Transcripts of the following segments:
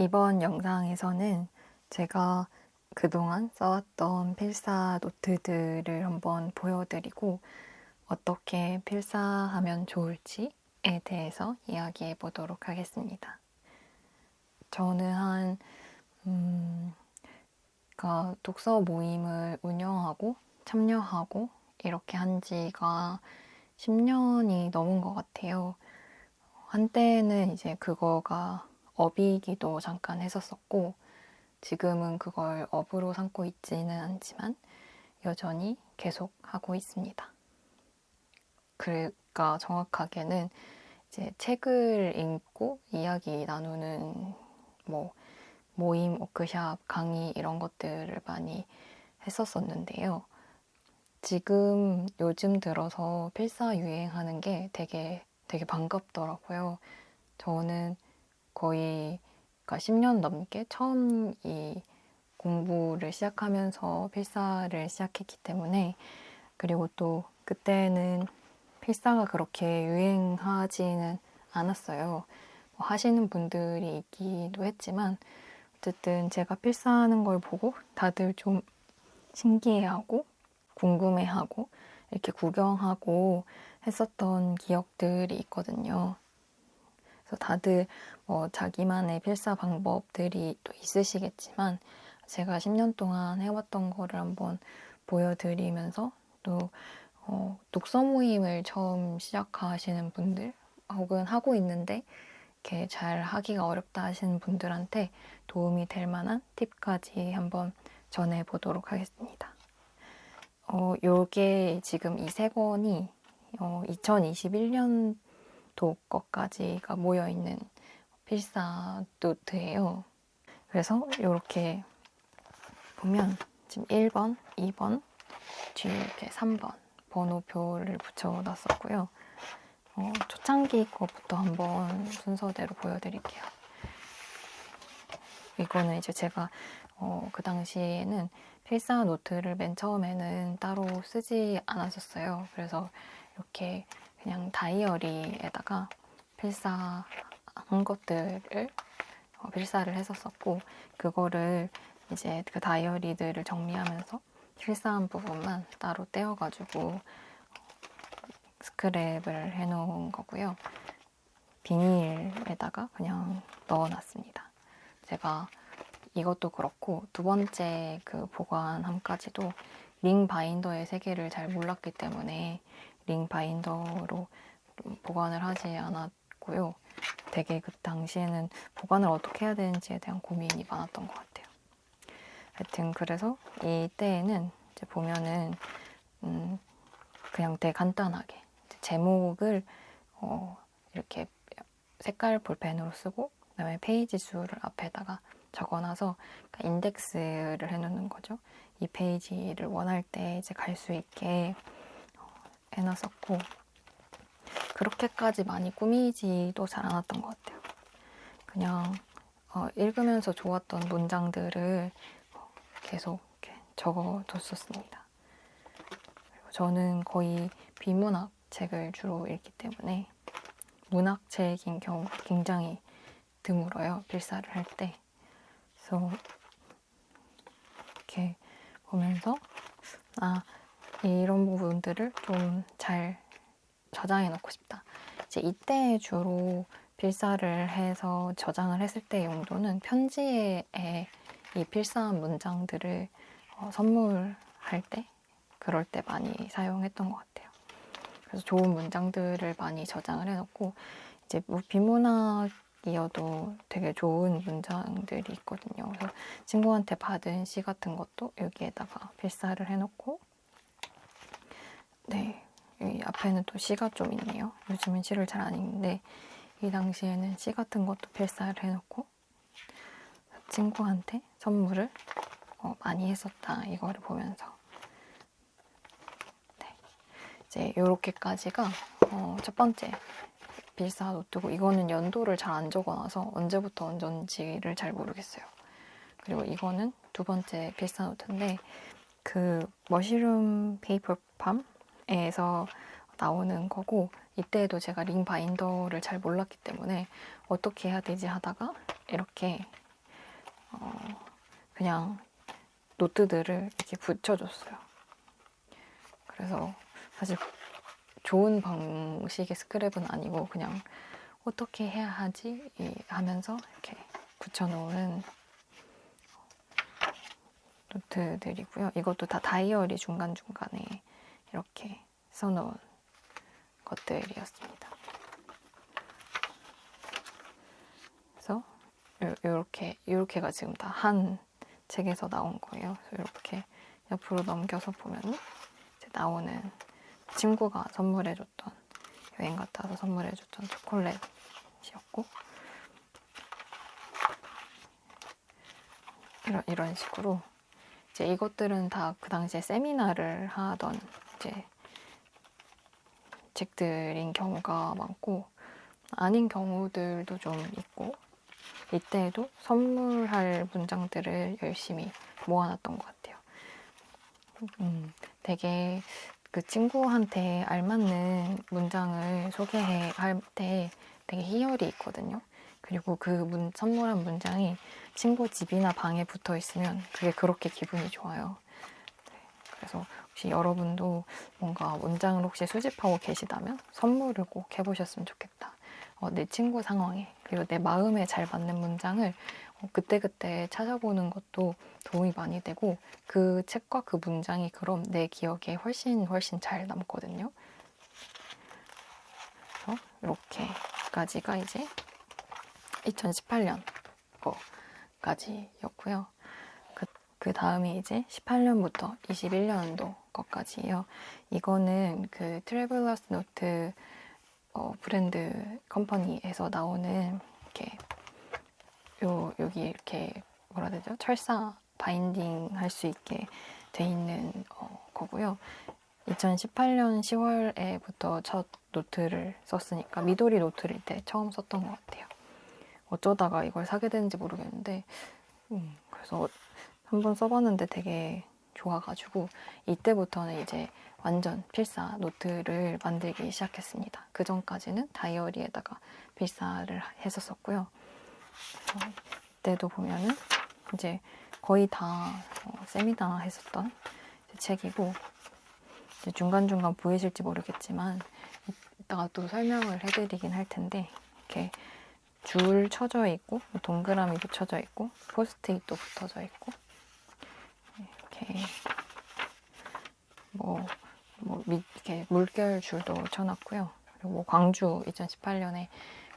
이번 영상에서는 제가 그동안 써왔던 필사 노트들을 한번 보여드리고 어떻게 필사하면 좋을지에 대해서 이야기해 보도록 하겠습니다. 저는 한, 음, 그러니까 독서 모임을 운영하고 참여하고 이렇게 한 지가 10년이 넘은 것 같아요. 한때는 이제 그거가 업이기도 잠깐 했었었고, 지금은 그걸 업으로 삼고 있지는 않지만, 여전히 계속 하고 있습니다. 그러니까 정확하게는 이제 책을 읽고 이야기 나누는 뭐 모임, 워크샵, 강의 이런 것들을 많이 했었었는데요. 지금 요즘 들어서 필사 유행하는 게 되게 되게 반갑더라고요. 저는 거의 그러니까 10년 넘게 처음 이 공부를 시작하면서 필사를 시작했기 때문에 그리고 또 그때는 필사가 그렇게 유행하지는 않았어요. 뭐 하시는 분들이 있기도 했지만 어쨌든 제가 필사하는 걸 보고 다들 좀 신기해하고 궁금해하고 이렇게 구경하고 했었던 기억들이 있거든요. 그래서 다들 뭐 자기만의 필사 방법들이 또 있으시겠지만 제가 10년 동안 해왔던 거를 한번 보여드리면서 또 어, 독서 모임을 처음 시작하시는 분들 혹은 하고 있는데 이렇게 잘 하기가 어렵다 하시는 분들한테 도움이 될 만한 팁까지 한번 전해보도록 하겠습니다. 어, 요게 지금 이 세 권이 어, 2021년 도 것까지가 모여있는 필사 노트예요. 그래서 이렇게 보면 지금 1번, 2번, 뒤에 이렇게 3번 번호표를 붙여놨었고요. 어, 초창기 거부터 한번 순서대로 보여드릴게요. 이거는 이제 제가 어, 그 당시에는 필사 노트를 맨 처음에는 따로 쓰지 않았었어요. 그래서 이렇게 그냥 다이어리에다가 필사한 것들을 어, 필사를 했었었고 그거를 이제 그 다이어리들을 정리하면서 필사한 부분만 따로 떼어가지고 스크랩을 해놓은 거고요. 비닐에다가 그냥 넣어놨습니다. 제가 이것도 그렇고 두 번째 그 보관함까지도 링 바인더의 세계를 잘 몰랐기 때문에 링 바인더로 보관을 하지 않았고요. 되게 그 당시에는 보관을 어떻게 해야 되는지에 대한 고민이 많았던 것 같아요. 하여튼 그래서 이때에는 이제 보면은 음 그냥 되게 간단하게 제목을 어 이렇게 색깔 볼펜으로 쓰고 그다음에 페이지 수를 앞에다가 적어놔서 그러니까 인덱스를 해놓는 거죠. 이 페이지를 원할 때 이제 갈 수 있게 어, 해놨었고 그렇게까지 많이 꾸미지도 잘 않았던 것 같아요. 그냥 어, 읽으면서 좋았던 문장들을 계속 적어뒀었습니다. 저는 거의 비문학 책을 주로 읽기 때문에 문학 책인 경우 굉장히 드물어요. 필사를 할 때. 그래서 이렇게 보면서 아 이런 부분들을 좀 잘 저장해 놓고 싶다. 이제 이때 주로 필사를 해서 저장을 했을 때 용도는 편지에 이 필사한 문장들을 어, 선물할 때 그럴 때 많이 사용했던 것 같아요. 그래서 좋은 문장들을 많이 저장을 해놓고 이제 뭐 비문학이어도 되게 좋은 문장들이 있거든요. 그래서 친구한테 받은 시 같은 것도 여기에다가 필사를 해놓고 네 여기 앞에는 또 시가 좀 있네요. 요즘은 시를 잘 안 읽는데 이 당시에는 시 같은 것도 필사를 해놓고 친구한테 선물을 어, 많이 했었다 이거를 보면서 네. 이제 이렇게까지가 어, 첫 번째 필사 노트고 이거는 연도를 잘 안 적어놔서 언제부터 언제인지를 잘 모르겠어요. 그리고 이거는 두 번째 필사 노트인데 그 머시룸 페이퍼 팜 에서 나오는 거고 이때에도 제가 링 바인더를 잘 몰랐기 때문에 어떻게 해야 되지 하다가 이렇게 어, 그냥 노트들을 이렇게 붙여줬어요. 그래서 사실 좋은 방식의 스크랩은 아니고 그냥 어떻게 해야 하지 이- 하면서 이렇게 붙여놓은 노트들이고요. 이것도 다 다이어리 중간중간에 이렇게 써놓은 것들이었습니다. 그래서 이렇게 이렇게가 지금 다 한 책에서 나온 거예요. 이렇게 옆으로 넘겨서 보면 이제 나오는 친구가 선물해줬던 여행 갔다 와서 선물해줬던 초콜릿이었고 이런 이런 식으로 이제 이것들은 다 그 당시에 세미나를 하던 이제 책들인 경우가 많고 아닌 경우들도 좀 있고 이때에도 선물할 문장들을 열심히 모아놨던 것 같아요. 음, 되게 그 친구한테 알맞는 문장을 소개할 때 되게 희열이 있거든요. 그리고 그 문, 선물한 문장이 친구 집이나 방에 붙어 있으면 그게 그렇게 기분이 좋아요. 네, 그래서 혹시 여러분도 뭔가 문장을 혹시 수집하고 계시다면 선물을 꼭 해보셨으면 좋겠다. 어, 내 친구 상황에 그리고 내 마음에 잘 맞는 문장을 어, 그때그때 찾아보는 것도 도움이 많이 되고 그 책과 그 문장이 그럼 내 기억에 훨씬 훨씬 잘 남거든요. 그래서 이렇게까지가 이제 2018년 거까지였고요. 그, 그 다음이 이제 18년부터 21년도 거까지예요. 이거는 그 트래블러스 노트 어, 브랜드 컴퍼니에서 나오는 이렇게 요 여기 이렇게 뭐라 되죠? 철사 바인딩 할 수 있게 돼 있는 어, 거고요. 2018년 10월에부터 첫 노트를 썼으니까 미도리 노트일 때 처음 썼던 것 같아요. 어쩌다가 이걸 사게 되는지 모르겠는데 음, 그래서 한번 써봤는데 되게 좋아가지고 이때부터는 이제 완전 필사 노트를 만들기 시작했습니다. 그 전까지는 다이어리에다가 필사를 했었었고요. 어, 이때도 보면은 이제 거의 다 어, 세미나 했었던 책이고 중간중간 보이실지 모르겠지만 이따가 또 설명을 해드리긴 할 텐데 이렇게 줄 쳐져 있고 동그라미 붙여져 있고 포스트잇도 붙어져 있고 이렇게 뭐, 뭐 밑, 이렇게 물결 줄도 쳐놨고요. 그리고 뭐 광주 2018년에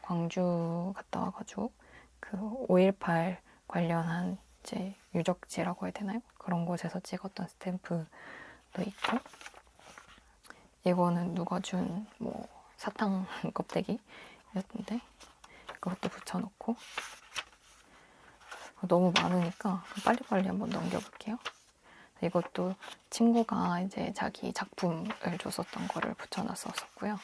광주 갔다 와가지고 그 5.18 관련한 이제 유적지라고 해야 되나요? 그런 곳에서 찍었던 스탬프도 있고 이거는 누가 준 뭐 사탕 껍데기였는데 그것도 붙여놓고 너무 많으니까 빨리빨리 한번 넘겨볼게요. 이것도 친구가 이제 자기 작품을 줬었던 거를 붙여놨었고요.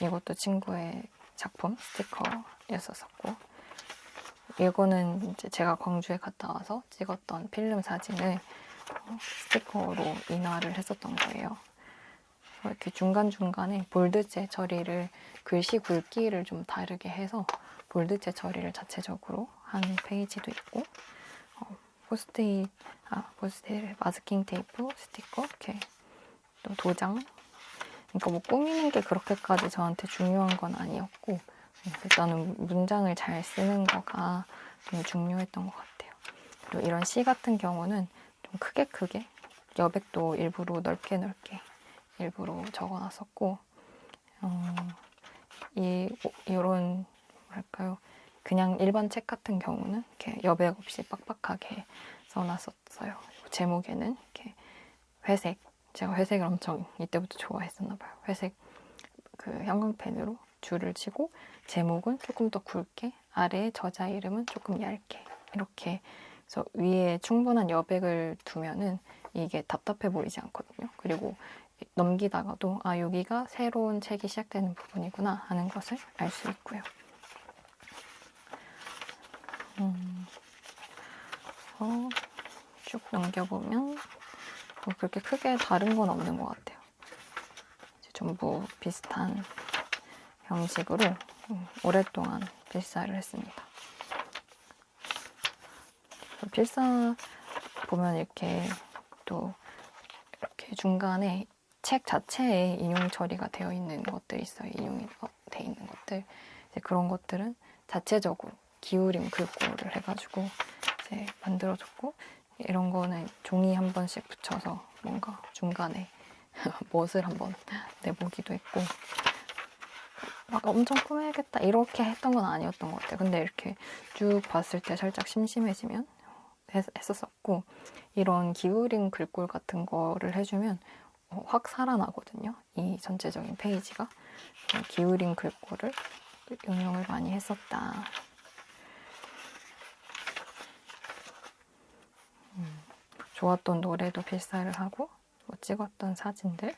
이것도 친구의 작품 스티커였었고 이거는 이제 제가 광주에 갔다 와서 찍었던 필름 사진을 어, 스티커로 인화를 했었던 거예요. 이렇게 중간중간에 볼드체 처리를 글씨 굵기를 좀 다르게 해서 볼드체 처리를 자체적으로 한 페이지도 있고 어, 포스트잇, 아 포스트잇, 마스킹 테이프, 스티커 이렇게 또 도장 그러니까 뭐 꾸미는 게 그렇게까지 저한테 중요한 건 아니었고 일단은 문장을 잘 쓰는 거가 좀 중요했던 것 같아요. 그리고 이런 시 같은 경우는 좀 크게 크게 여백도 일부러 넓게 넓게 일부러 적어놨었고 어, 이 이런 뭐랄까요 그냥 일반 책 같은 경우는 이렇게 여백 없이 빡빡하게 써놨었어요. 제목에는 이렇게 회색 제가 회색을 엄청 이때부터 좋아했었나 봐요. 회색 그 형광펜으로 줄을 치고 제목은 조금 더 굵게 아래에 저자 이름은 조금 얇게 이렇게 그래서 위에 충분한 여백을 두면은 이게 답답해 보이지 않거든요. 그리고 넘기다가도 아 여기가 새로운 책이 시작되는 부분이구나 하는 것을 알 수 있고요. 어, 쭉 넘겨보면 뭐 그렇게 크게 다른 건 없는 것 같아요. 전부 비슷한 형식으로 음, 오랫동안 필사를 했습니다. 필사 보면 이렇게 또 이렇게 중간에 책 자체에 인용 처리가 되어 있는 것들이 있어요. 인용이 어, 돼 있는 것들. 그런 것들은 자체적으로 기울임 글꼴을 해가지고 이제 만들어줬고 이런 거는 종이 한 번씩 붙여서 뭔가 중간에 멋을 한번 내보기도 했고 막 엄청 꾸며야겠다 이렇게 했던 건 아니었던 것 같아요. 근데 이렇게 쭉 봤을 때 살짝 심심해지면 했, 했었었고 이런 기울임 글꼴 같은 거를 해주면 어, 확 살아나거든요. 이 전체적인 페이지가 어, 기울임 글꼴을 응용을 많이 했었다. 음, 좋았던 노래도 필사를 하고 뭐 찍었던 사진들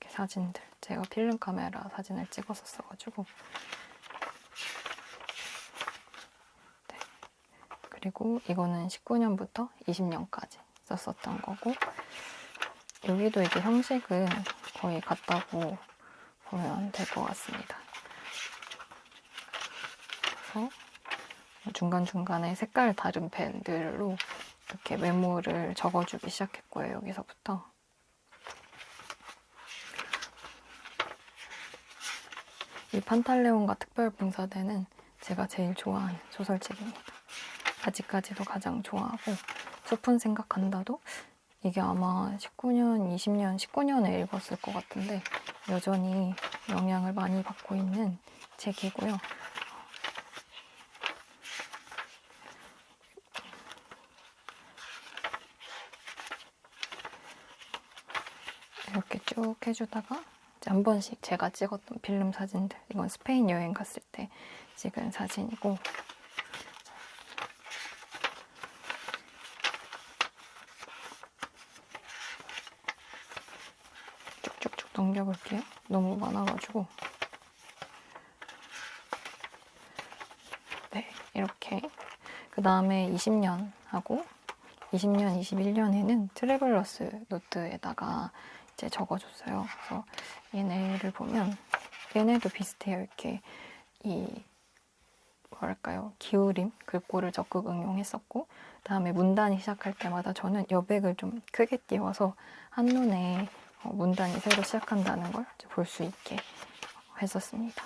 이렇게 사진들 제가 필름 카메라 사진을 찍었었어가지고 네. 그리고 이거는 19년부터 20년까지 썼었던 거고 여기도 이제 형식은 거의 같다고 보면 될 것 같습니다. 그래서 중간중간에 색깔 다른 펜들로 이렇게 메모를 적어주기 시작했고요. 여기서부터. 이 판탈레온과 특별봉사대는 제가 제일 좋아하는 소설책입니다. 아직까지도 가장 좋아하고 소푼 생각한다도 이게 아마 19년, 20년, 19년에 읽었을 것 같은데 여전히 영향을 많이 받고 있는 책이고요. 해주다가 이제 한 번씩 제가 찍었던 필름 사진들 이건 스페인 여행 갔을 때 찍은 사진이고. 쭉쭉쭉 넘겨볼게요. 너무 많아가지고. 네 이렇게. 그 다음에 20년 하고 20년, 21년에는 트래블러스 노트에다가 이제 적어줬어요. 그래서 얘네를 보면 얘네도 비슷해요. 이렇게 이 뭐랄까요 기울임 글꼴을 적극 응용했었고 그다음에 문단이 시작할 때마다 저는 여백을 좀 크게 띄워서 한눈에 어, 문단이 새로 시작한다는 걸 볼 수 있게 했었습니다.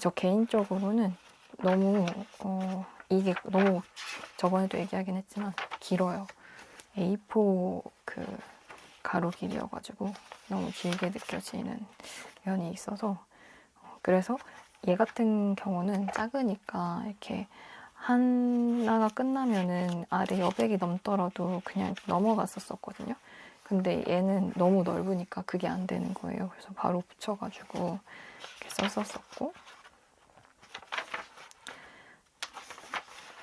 저 개인적으로는 너무 어, 이게 너무 저번에도 얘기하긴 했지만 길어요. A4 그 가로 길이여가지고 너무 길게 느껴지는 면이 있어서 어, 그래서 얘 같은 경우는 작으니까 이렇게 하나가 끝나면은 아래 여백이 넘더라도 그냥 넘어갔었었거든요. 근데 얘는 너무 넓으니까 그게 안 되는 거예요. 그래서 바로 붙여가지고 이렇게 썼었었고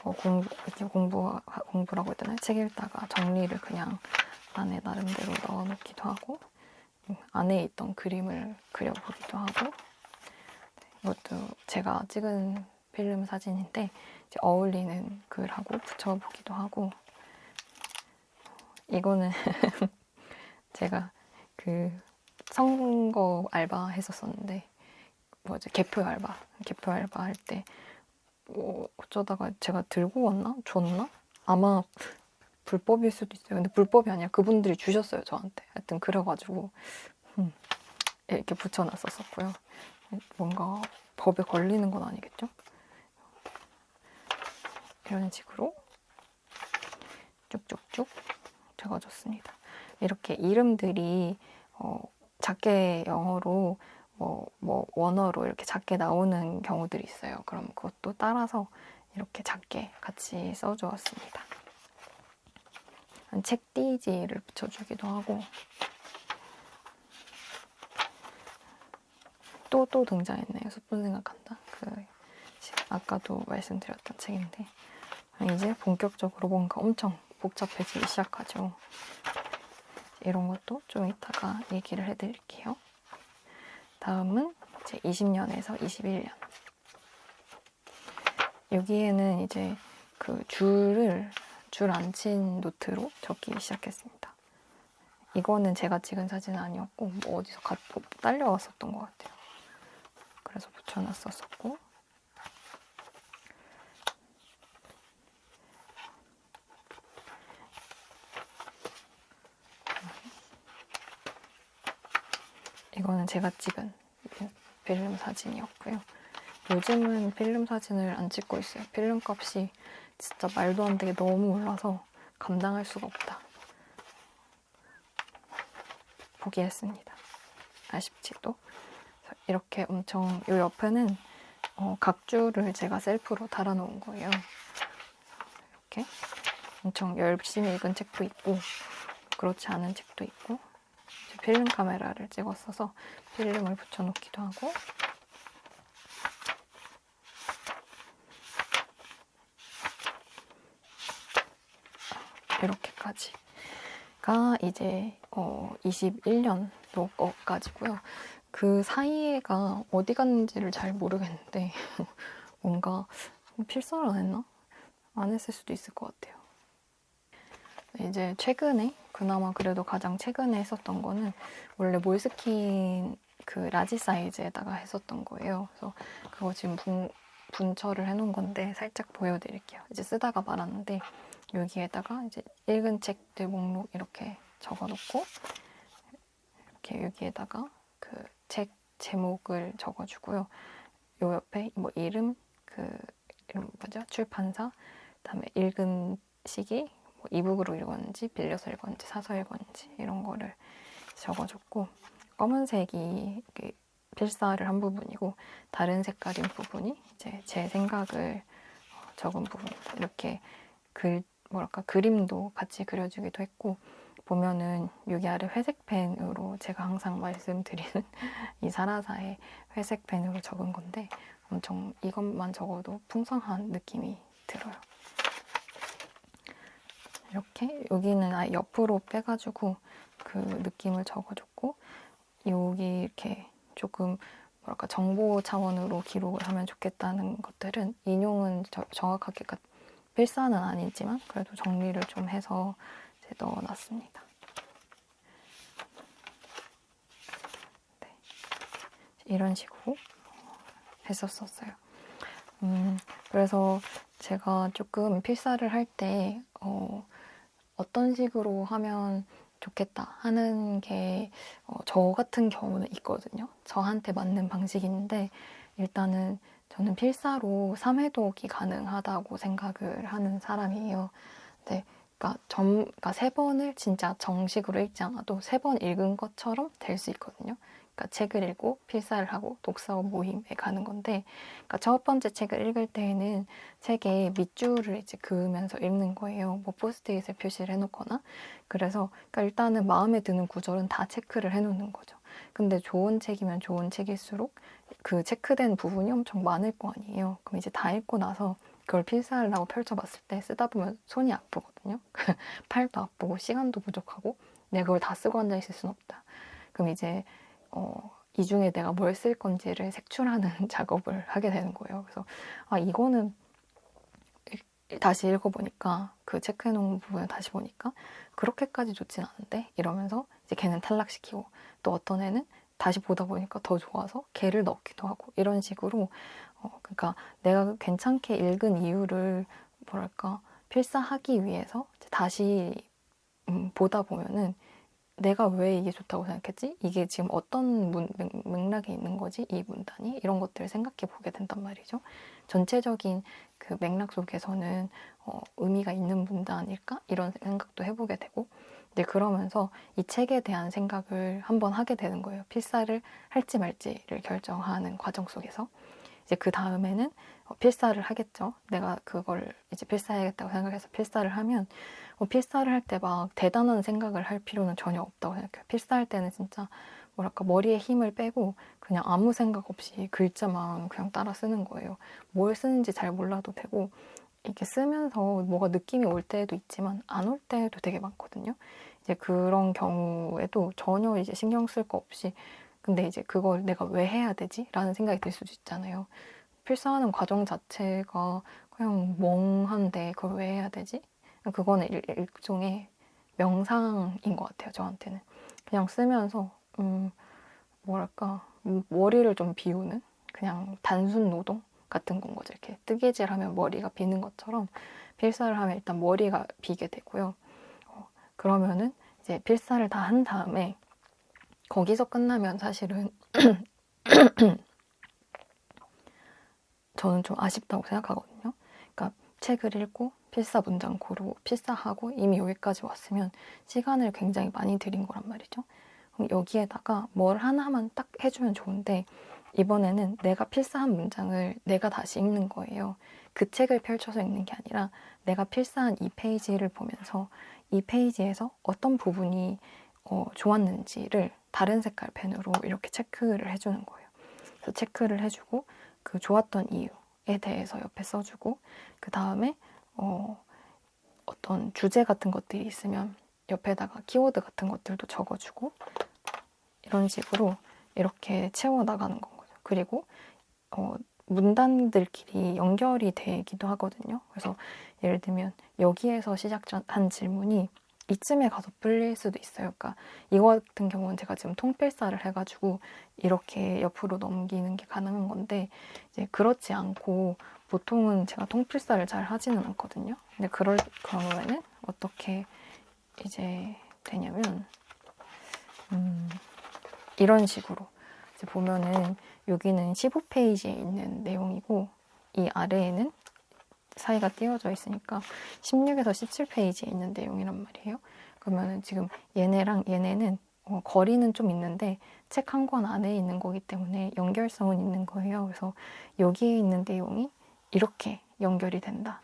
어, 공부 공부 공부라고 되나 책 읽다가 정리를 그냥 안에 나름대로 넣어놓기도 하고 음, 안에 있던 그림을 그려보기도 하고. 이것도 제가 찍은 필름 사진인데 어울리는 글하고 붙여보기도 하고. 이거는 제가 그 선거 알바 했었었는데 뭐지 개표 알바 개표 알바 할때 뭐 어쩌다가 제가 들고 왔나? 줬나? 아마 불법일 수도 있어요. 근데 불법이 아니라 그분들이 주셨어요 저한테. 하여튼 그래가지고 음, 이렇게 붙여놨었었고요. 뭔가 법에 걸리는 건 아니겠죠? 이런 식으로 쭉쭉쭉 적어줬습니다. 이렇게 이름들이 어, 작게 영어로 뭐, 뭐 원어로 이렇게 작게 나오는 경우들이 있어요. 그럼 그것도 따라서 이렇게 작게 같이 써주었습니다. 책띠지를 붙여주기도 하고 또 또 등장했네요. 숯불 생각한다. 그 아까도 말씀드렸던 책인데 이제 본격적으로 뭔가 엄청 복잡해지기 시작하죠. 이런 것도 좀 이따가 얘기를 해드릴게요. 다음은 이제 20년에서 21년. 여기에는 이제 그 줄을 줄 안 친 노트로 적기 시작했습니다. 이거는 제가 찍은 사진은 아니었고 뭐 어디서 가, 뭐 딸려왔었던 것 같아요. 그래서 붙여놨었었고 이거는 제가 찍은 필름 사진이었고요. 요즘은 필름 사진을 안 찍고 있어요. 필름 값이 진짜 말도 안 되게 너무 올라서 감당할 수가 없다. 포기했습니다. 아쉽지도. 이렇게 엄청 이 옆에는 어, 각주를 제가 셀프로 달아놓은 거예요. 이렇게 엄청 열심히 읽은 책도 있고 그렇지 않은 책도 있고 필름 카메라를 찍었어서 필름을 붙여놓기도 하고 이렇게까지가 이제 어 21년도 거까지고요. 그 사이에가 어디 갔는지를 잘 모르겠는데 뭔가 필사를 안 했나? 안 했을 수도 있을 것 같아요. 이제 최근에 그나마 그래도 가장 최근에 했었던 거는 원래 몰스킨 그 라지 사이즈에다가 했었던 거예요. 그래서 그거 지금 분, 분처를 해놓은 건데 살짝 보여드릴게요. 이제 쓰다가 말았는데 여기에다가 이제 읽은 책들 목록 이렇게 적어놓고 이렇게 여기에다가 그 책 제목을 적어주고요. 요 옆에 뭐 이름 그 이름 뭐죠? 출판사 그다음에 읽은 시기 뭐 이북으로 읽었는지 빌려서 읽었는지 사서 읽었는지 이런 거를 적어줬고 검은색이 그 필사를 한 부분이고 다른 색깔인 부분이 이제 제 생각을 어, 적은 부분 이렇게 글 뭐랄까 그림도 같이 그려주기도 했고 보면은 여기 아래 회색 펜으로 제가 항상 말씀드리는 이 사라사의 회색 펜으로 적은 건데 엄청 이것만 적어도 풍성한 느낌이 들어요. 이렇게 여기는 아예 옆으로 빼가지고 그 느낌을 적어줬고 여기 이렇게 조금 뭐랄까 정보 차원으로 기록을 하면 좋겠다는 것들은 인용은 저, 정확하게 필사는 아니지만 그래도 정리를 좀 해서 이제 넣어놨습니다. 네. 이런 식으로 했었었어요. 음, 그래서 제가 조금 필사를 할때 어, 어떤 식으로 하면 좋겠다 하는 게저 어, 같은 경우는 있거든요. 저한테 맞는 방식인데 일단은 저는 필사로 3회독이 가능하다고 생각을 하는 사람이에요. 네, 그러니까 점, 그러니까 세 번을 진짜 정식으로 읽지 않아도 세 번 읽은 것처럼 될 수 있거든요. 그러니까 책을 읽고 필사를 하고 독서 모임에 가는 건데, 그러니까 첫 번째 책을 읽을 때에는 책에 밑줄을 이제 그으면서 읽는 거예요. 뭐 포스트잇을 표시를 해놓거나. 그래서 그러니까 일단은 마음에 드는 구절은 다 체크를 해놓는 거죠. 근데 좋은 책이면 좋은 책일수록 그 체크된 부분이 엄청 많을 거 아니에요. 그럼 이제 다 읽고 나서 그걸 필사하려고 펼쳐봤을 때 쓰다 보면 손이 아프거든요. 팔도 아프고 시간도 부족하고 내가 그걸 다 쓰고 앉아 있을 순 없다. 그럼 이제 어, 이 중에 내가 뭘 쓸 건지를 색출하는 작업을 하게 되는 거예요. 그래서 아 이거는 다시 읽어보니까 그 체크해놓은 부분을 다시 보니까 그렇게까지 좋진 않은데 이러면서 이제 걔는 탈락시키고 또 어떤 애는 다시 보다 보니까 더 좋아서 걔를 넣기도 하고 이런 식으로 어, 그러니까 내가 괜찮게 읽은 이유를 뭐랄까 필사하기 위해서 다시 음, 보다 보면은 내가 왜 이게 좋다고 생각했지? 이게 지금 어떤 문, 맥락에 있는 거지? 이 문단이? 이런 것들을 생각해 보게 된단 말이죠. 전체적인 그 맥락 속에서는 어, 의미가 있는 문단일까? 이런 생각도 해보게 되고 이제 그러면서 이 책에 대한 생각을 한번 하게 되는 거예요. 필사를 할지 말지를 결정하는 과정 속에서. 이제 그 다음에는 어, 필사를 하겠죠. 내가 그걸 이제 필사해야겠다고 생각해서 필사를 하면 어, 필사를 할 때 막 대단한 생각을 할 필요는 전혀 없다고 생각해요. 필사할 때는 진짜 뭐랄까 머리에 힘을 빼고 그냥 아무 생각 없이 글자만 그냥 따라 쓰는 거예요. 뭘 쓰는지 잘 몰라도 되고 이렇게 쓰면서 뭐가 느낌이 올 때도 있지만 안 올 때도 되게 많거든요. 이제 그런 경우에도 전혀 이제 신경 쓸 거 없이 근데 이제 그걸 내가 왜 해야 되지? 라는 생각이 들 수도 있잖아요. 필사하는 과정 자체가 그냥 멍한데 그걸 왜 해야 되지? 그거는 일, 일종의 명상인 것 같아요, 저한테는. 그냥 쓰면서, 음, 뭐랄까, 머리를 좀 비우는? 그냥 단순 노동 같은 건 거죠. 이렇게 뜨개질 하면 머리가 비는 것처럼 필사를 하면 일단 머리가 비게 되고요. 어, 그러면은 이제 필사를 다 한 다음에 거기서 끝나면 사실은 저는 좀 아쉽다고 생각하거든요. 그러니까 책을 읽고 필사 문장 고르고 필사하고 이미 여기까지 왔으면 시간을 굉장히 많이 들인 거란 말이죠. 여기에다가 뭘 하나만 딱 해주면 좋은데 이번에는 내가 필사한 문장을 내가 다시 읽는 거예요. 그 책을 펼쳐서 읽는 게 아니라 내가 필사한 이 페이지를 보면서 이 페이지에서 어떤 부분이 어, 좋았는지를 다른 색깔 펜으로 이렇게 체크를 해주는 거예요. 그래서 체크를 해주고 그 좋았던 이유에 대해서 옆에 써주고 그 다음에 어, 어떤 주제 같은 것들이 있으면 옆에다가 키워드 같은 것들도 적어주고 이런 식으로 이렇게 채워 나가는 건 거죠. 그리고 어, 문단들끼리 연결이 되기도 하거든요. 그래서 예를 들면 여기에서 시작한 질문이 이쯤에 가서 풀릴 수도 있어요. 그러니까 이거 같은 경우는 제가 지금 통필사를 해가지고 이렇게 옆으로 넘기는 게 가능한 건데 이제 그렇지 않고 보통은 제가 통필사를 잘 하지는 않거든요. 근데 그럴 경우에는 어떻게 이제 되냐면 음, 이런 식으로 이제 보면은 여기는 15페이지에 있는 내용이고 이 아래에는 사이가 띄워져 있으니까 16에서 17페이지에 있는 내용이란 말이에요. 그러면은 지금 얘네랑 얘네는 어, 거리는 좀 있는데 책 한 권 안에 있는 거기 때문에 연결성은 있는 거예요. 그래서 여기에 있는 내용이 이렇게 연결이 된다.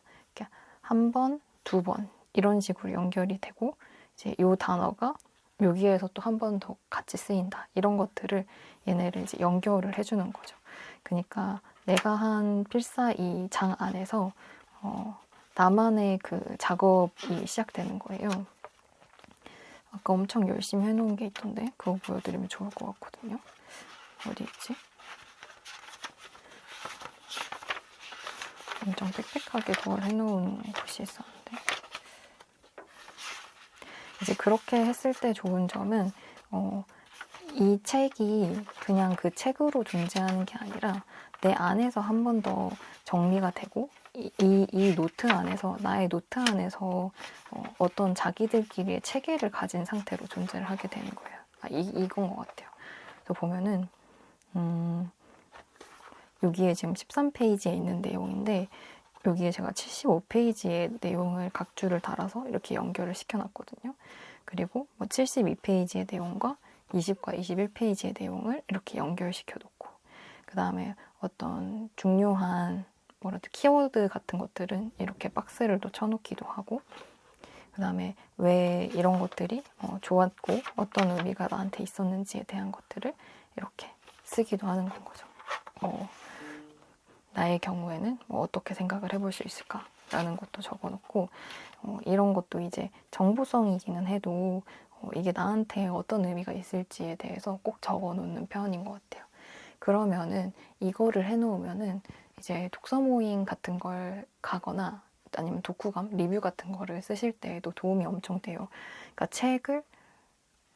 한 번, 두 번 이런 식으로 연결이 되고 이제 요 단어가 여기에서 또 한 번 더 같이 쓰인다. 이런 것들을 얘네를 이제 연결을 해주는 거죠. 그러니까 내가 한 필사 이 장 안에서 어, 나만의 그 작업이 시작되는 거예요. 아까 엄청 열심히 해놓은 게 있던데 그거 보여드리면 좋을 것 같거든요. 어디 있지? 엄청 빽빽하게 그걸 해놓은 곳이 있었는데 이제 그렇게 했을 때 좋은 점은 어, 이 책이 그냥 그 책으로 존재하는 게 아니라 내 안에서 한 번 더 정리가 되고 이, 이, 이, 노트 안에서 나의 노트 안에서 어, 떤 자기들끼리의 체계를 가진 상태로 존재를 하게 되는 거예요. 아, 이, 이건 것 같아요. 그래서 보면은 음, 여기에 지금 13페이지에 있는 내용인데 여기에 제가 75페이지의 내용을 각주를 달아서 이렇게 연결을 시켜놨거든요. 그리고 뭐 72페이지의 내용과 20과 21페이지의 내용을 이렇게 연결시켜 놓고 그 다음에 어떤 중요한 뭐라도 키워드 같은 것들은 이렇게 박스를 또 쳐놓기도 하고 그 다음에 왜 이런 것들이 어, 좋았고 어떤 의미가 나한테 있었는지에 대한 것들을 이렇게 쓰기도 하는 건 거죠. 어, 나의 경우에는 뭐 어떻게 생각을 해볼 수 있을까라는 것도 적어놓고 어, 이런 것도 이제 정보성이기는 해도 어, 이게 나한테 어떤 의미가 있을지에 대해서 꼭 적어놓는 편인 것 같아요. 그러면은 이거를 해놓으면은 이제 독서 모임 같은 걸 가거나 아니면 독후감 리뷰 같은 거를 쓰실 때에도 도움이 엄청 돼요. 그러니까 책을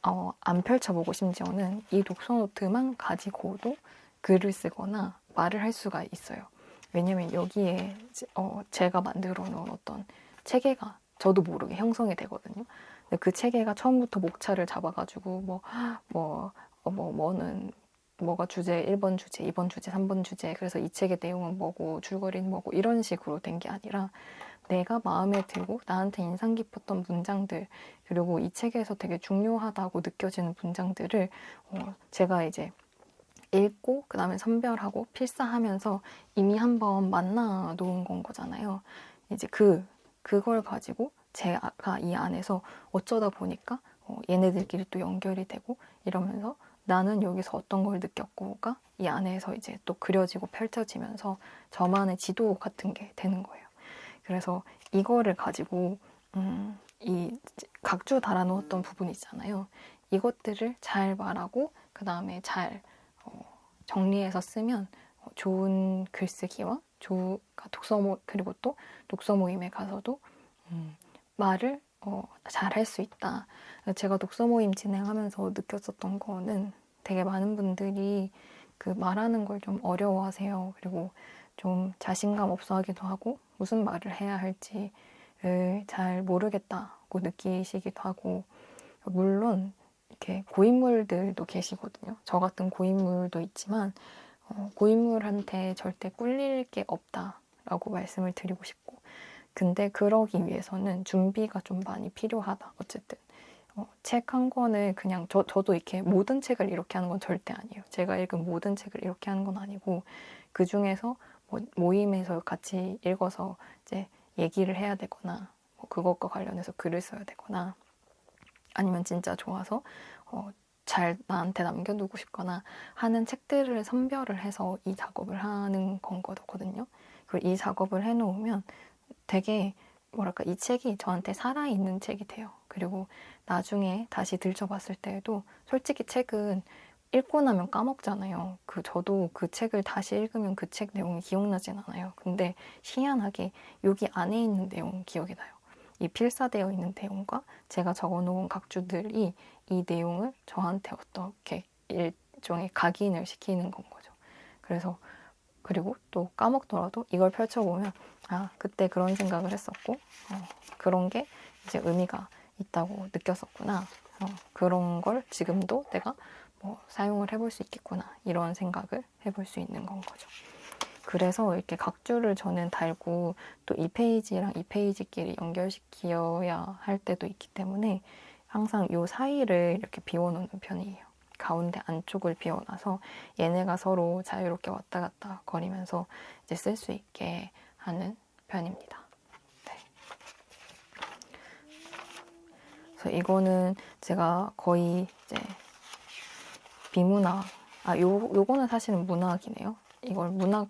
어, 안 펼쳐보고 심지어는 이 독서 노트만 가지고도 글을 쓰거나 말을 할 수가 있어요. 왜냐면 여기에 어, 제가 만들어 놓은 어떤 체계가 저도 모르게 형성이 되거든요. 근데 그 체계가 처음부터 목차를 잡아가지고 뭐, 뭐, 어, 뭐, 뭐는 뭐가 주제 1번 주제, 2번 주제, 3번 주제 그래서 이 책의 내용은 뭐고 줄거리는 뭐고 이런 식으로 된 게 아니라 내가 마음에 들고 나한테 인상 깊었던 문장들 그리고 이 책에서 되게 중요하다고 느껴지는 문장들을 어, 제가 이제 읽고 그 다음에 선별하고 필사하면서 이미 한번 만나 놓은 건 거잖아요. 이제 그 그걸 가지고 제가 이 안에서 어쩌다 보니까 어, 얘네들끼리 또 연결이 되고 이러면서 나는 여기서 어떤 걸 느꼈고가 이 안에서 이제 또 그려지고 펼쳐지면서 저만의 지도 같은 게 되는 거예요. 그래서 이거를 가지고 음, 이 각주 달아놓았던 부분 있잖아요. 이것들을 잘 말하고 그 다음에 잘 어, 정리해서 쓰면 좋은 글쓰기와 조, 독서 모 그리고 또 독서 모임에 가서도 음, 말을 어, 잘 할 수 있다. 제가 독서 모임 진행하면서 느꼈었던 거는 되게 많은 분들이 그 말하는 걸 좀 어려워하세요. 그리고 좀 자신감 없어 하기도 하고 무슨 말을 해야 할지를 잘 모르겠다고 느끼시기도 하고 물론 이렇게 고인물들도 계시거든요. 저 같은 고인물도 있지만 어, 고인물한테 절대 꿀릴 게 없다라고 말씀을 드리고 싶고 근데 그러기 위해서는 준비가 좀 많이 필요하다. 어쨌든 어, 책한 권을 그냥 저, 저도 이렇게 모든 책을 이렇게 하는 건 절대 아니에요. 제가 읽은 모든 책을 이렇게 하는 건 아니고 그 중에서 뭐 모임에서 같이 읽어서 이제 얘기를 해야 되거나 뭐 그것과 관련해서 글을 써야 되거나 아니면 진짜 좋아서 어, 잘 나한테 남겨두고 싶거나 하는 책들을 선별을 해서 이 작업을 하는 건 거거든요. 그리고 이 작업을 해놓으면 되게 뭐랄까 이 책이 저한테 살아있는 책이 돼요. 그리고 나중에 다시 들춰봤을 때에도 솔직히 책은 읽고 나면 까먹잖아요. 그 저도 그 책을 다시 읽으면 그 책 내용이 기억나진 않아요. 근데 희한하게 여기 안에 있는 내용은 기억이 나요. 이 필사되어 있는 내용과 제가 적어놓은 각주들이 이 내용을 저한테 어떻게 일종의 각인을 시키는 건 거죠. 그래서 그리고 또 까먹더라도 이걸 펼쳐보면 아 그때 그런 생각을 했었고 어, 그런 게 이제 의미가 있다고 느꼈었구나. 어, 그런 걸 지금도 내가 뭐 사용을 해볼 수 있겠구나 이런 생각을 해볼 수 있는 건 거죠. 그래서 이렇게 각주를 저는 달고 또 이 페이지랑 이 페이지끼리 연결시켜야 할 때도 있기 때문에 항상 요 사이를 이렇게 비워놓는 편이에요. 가운데 안쪽을 비워놔서 얘네가 서로 자유롭게 왔다 갔다 거리면서 이제 쓸 수 있게 하는 편입니다. 네. 그래서 이거는 제가 거의 이제 비문학 아 요, 요거는 사실은 문학이네요. 이걸 문학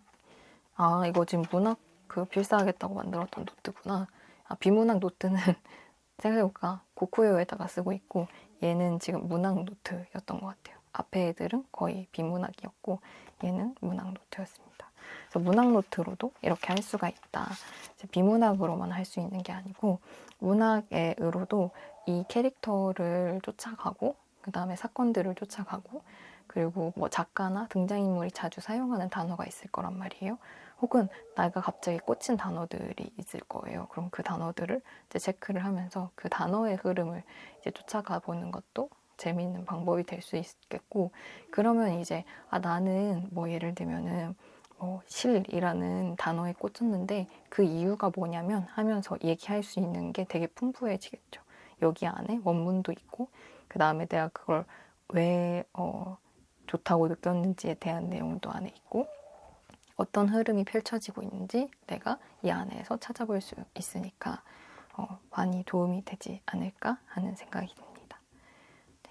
아 이거 지금 문학 그 필사하겠다고 만들었던 노트구나. 아 비문학 노트는 생각해볼까 고쿠요에다가 쓰고 있고 얘는 지금 문학 노트였던 것 같아요. 앞에 애들은 거의 비문학이었고 얘는 문학 노트였습니다. 그래서 문학 노트로도 이렇게 할 수가 있다. 비문학으로만 할 수 있는 게 아니고 문학으로도 이 캐릭터를 쫓아가고 그 다음에 사건들을 쫓아가고 그리고 뭐 작가나 등장인물이 자주 사용하는 단어가 있을 거란 말이에요. 혹은 내가 갑자기 꽂힌 단어들이 있을 거예요. 그럼 그 단어들을 이제 체크를 하면서 그 단어의 흐름을 이제 쫓아가 보는 것도 재미있는 방법이 될 수 있겠고 그러면 이제 아 나는 뭐 예를 들면은 뭐 실이라는 단어에 꽂혔는데 그 이유가 뭐냐면 하면서 얘기할 수 있는 게 되게 풍부해지겠죠. 여기 안에 원문도 있고 그 다음에 내가 그걸 왜 어, 좋다고 느꼈는지에 대한 내용도 안에 있고 어떤 흐름이 펼쳐지고 있는지 내가 이 안에서 찾아볼 수 있으니까 어, 많이 도움이 되지 않을까 하는 생각이 듭니다. 네,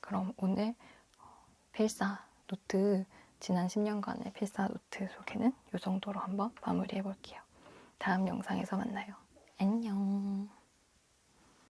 그럼 오늘 어, 필사 노트 지난 10년간의 필사 노트 소개는 이 정도로 한번 마무리해 볼게요. 다음 영상에서 만나요. 안녕.